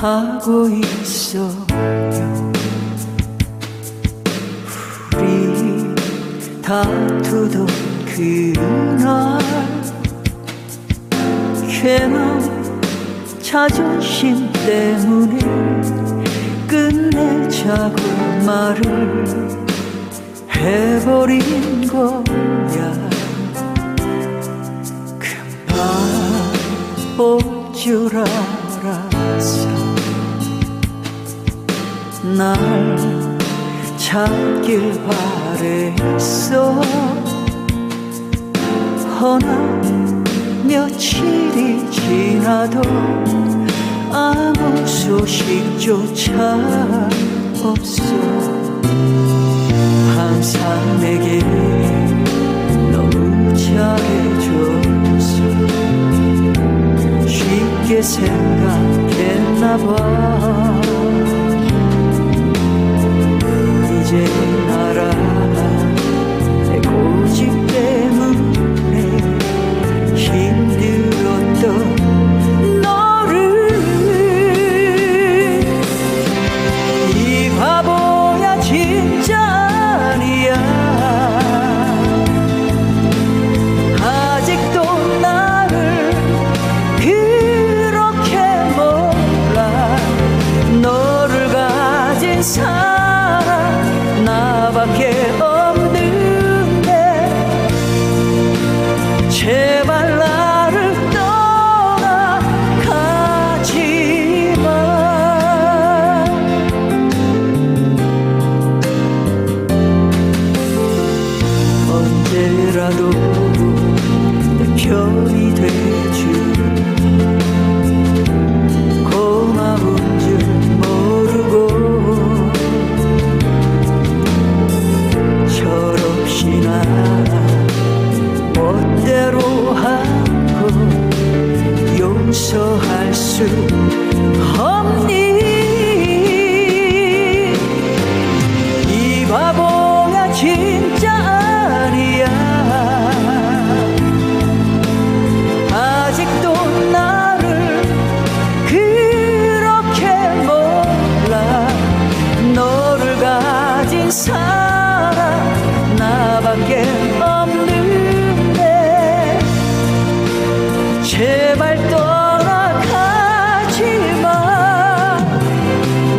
하고 있어요 우리 다투던 그날 괜한 자존심 때문에 끝내자고 말을 해버린 거야. 금방 올줄 알 았어 날 찾길 바랬어. 허나 며칠이 지나도 아무 소식조차 없어. 항상 내게 너무 잘해줘서 쉽게 생각 What. 언제라도 내 편이 돼줄 고마운 줄 모르고 철없이 나 멋대로 하고 용서할 수 제발 떠나가지 마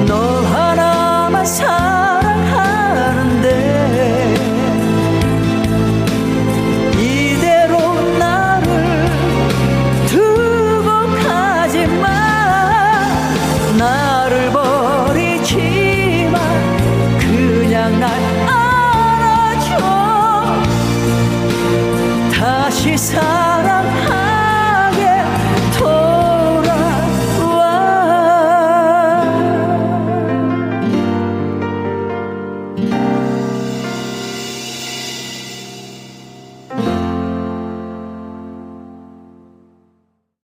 너 하나만 사랑하는데 이대로 나를 두고 가지 마. 나를 버리지 마 그냥 날 안아줘. 다시 사